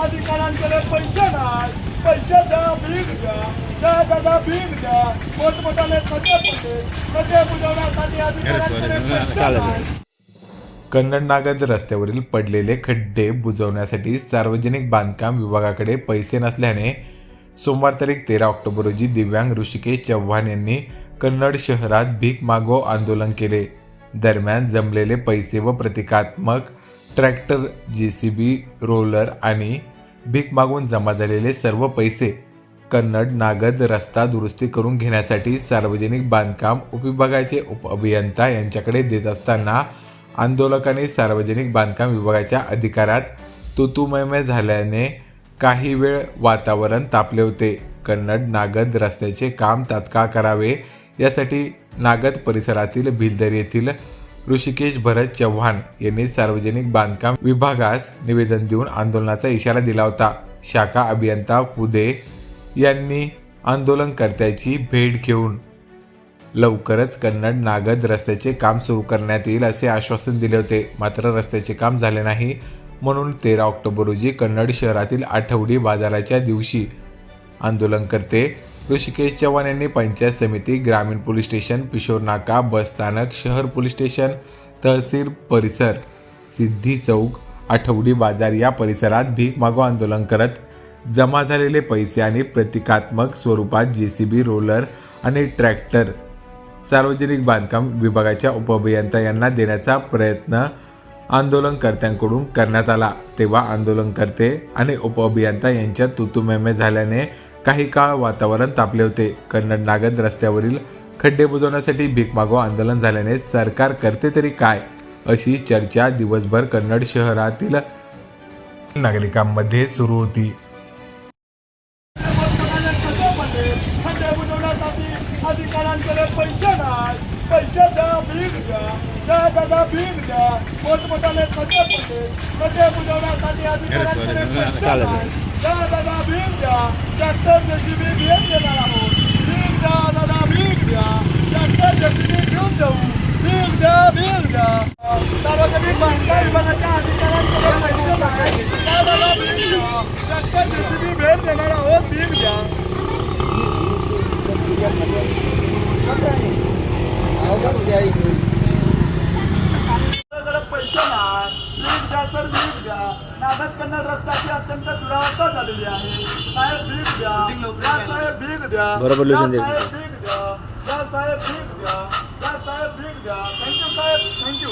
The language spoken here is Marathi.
अधिकाऱ्यांकडे पैसे नाही. पैसे द्या भीक द्या. द्या दादा भीक द्या. मोठमोठाले खड्डे पडले. खड्डे बुजवण्यासाठी अधिकाऱ्यांकडे पैसे चालेल. नाही. कन्नड नागद रस्त्यावरील पडलेले खड्डे बुजवण्यासाठी सार्वजनिक बांधकाम विभागाकडे पैसे नसल्याने सोमवार तारीख तेरा ऑक्टोबर रोजी दिव्यांग ऋषिकेश चव्हाण यांनी कन्नड शहरात भीक मागो आंदोलन केले. दरम्यान जमलेले पैसे व प्रतिकात्मक ट्रॅक्टर जे सी बी रोलर आणि भीक मागून जमा झालेले सर्व पैसे कन्नड नागद रस्ता दुरुस्ती करून घेण्यासाठी सार्वजनिक बांधकाम उपविभागाचे उपअभियंता यांच्याकडे देत असताना आंदोलकांनी सार्वजनिक बांधकाम विभागाच्या अधिकारात तुतुमयमय झाल्याने काही वेळ वातावरण तापले होते. कन्नड नागद रस्त्याचे काम तात्काळ करावे यासाठी नागद परिसरातील भिलदर येथील ऋषिकेश भरत चव्हाण यांनी सार्वजनिक बांधकाम विभागास निवेदन देऊन आंदोलनाचा इशारा दिला होता. शाखा अभियंता फुदे यांनी आंदोलनकर्त्याची भेट घेऊन लवकरच कन्नड नागद रस्त्याचे काम सुरू करण्यात येईल असे आश्वासन दिले होते. मात्र रस्त्याचे काम झाले नाही म्हणून तेरा ऑक्टोबर रोजी कन्नड शहरातील आठवडी बाजाराच्या दिवशी आंदोलनकर्ते ऋषिकेश चव्हाण यांनी पंचायत समिती ग्रामीण पोलीस स्टेशन पिशोर नाका बस स्थानक शहर पोलीस स्टेशन तहसील परिसर सिद्धी चौक आठवडी बाजार या परिसरात भीक मागो आंदोलन करत जमा झालेले पैसे आणि प्रतिकात्मक स्वरूपात जे सी बी रोलर आणि ट्रॅक्टर सार्वजनिक बांधकाम विभागाच्या उपअभियंता यांना देण्याचा प्रयत्न आंदोलनकर्त्यांकडून करण्यात आला. तेव्हा आंदोलनकर्ते आणि उपअभियंता यांच्या तुतुमेमे झाल्याने काही काळ वातावरण तापले होते. कन्नड नागद रस्त्यावरील खड्डे बुजवण्यासाठी भीक मागो आंदोलन झाल्याने सरकार करते तरी काय? अशी चर्चा दिवसभर कन्नड शहरातील नागरिकांमध्ये सुरू होती. अधिकाऱ्यांकडे पैसे नाही पैसे द्या भीक द्या द्या दादा भीक द्या मोठमोठाले खड्डे पडले खड्डे बुजवण्यासाठी अधिकाऱ्यांकडे पैसे चालेल. नाही द्या दादा भीक द्या ट्रॅक्टर जेसीबी भेट देणार आहोत भीक द्या दादा भीक द्या ट्रॅक्टर जेसीबी घेऊन जाऊ भीक द्या भीक द्या सार्वजनिक बांधकाम विभागाच्या अधिकाऱ्यांकडे पैसे नाही द्या दादा भीक द्या ट्रॅक्टर जेसीबी भेट देणार आहोत भीक द्या जरा पैसे नाही भीक द्या सर भीक द्या नागद कन्नड रस्त्याची अत्यंत दुरावस्था झालेली आहे. साहेब भीक द्या. या साहेब भीक द्या. बरोबर या. साहेब भीक द्या. या साहेब भीक द्या. या साहेब भीक द्या. थँक्यू साहेब. थँक्यू